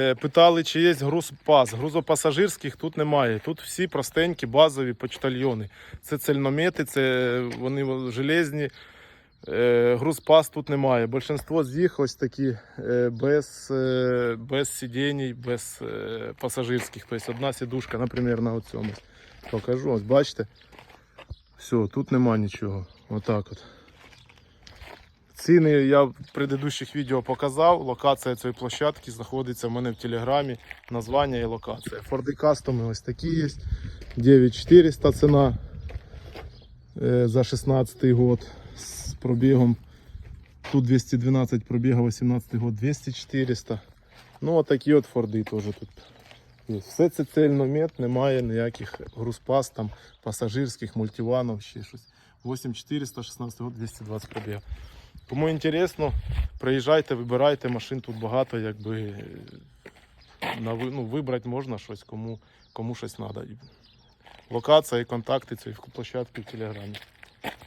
Е, Питали, чи є грузпас. Грузопасажирських тут немає. Тут всі простенькі базові почтальйони. Це цельномети, це вони железні. Е, Грузпас тут немає. Большинство з їх ось такі е, без, е, без сидінь, без е, пасажирських. Тобто одна сідушка, наприклад, на цьому. Покажу, ось бачите. Все, тут нема нічого. Отак от. Ціни я в предыдущих відео показав. Локація цієї площадки знаходиться в мене в телеграмі. Названня і локація. Форди кастоми ось такі є. 9400 ціна е, за 16 год з пробігом. Тут 212 пробіга, 18 год 200-400. Ну, отакі от форди теж тут. Все це цельномет, немає ніяких грузпас, там, пасажирських, мультиванів, ще щось. 8400, 16 год, 220 пробіг. Кому інтересно, приїжджайте, вибирайте машин тут багато, якби е, на, ну, вибрати можна щось, кому, кому щось треба. Локація і контакти цієї площадки в телеграмі.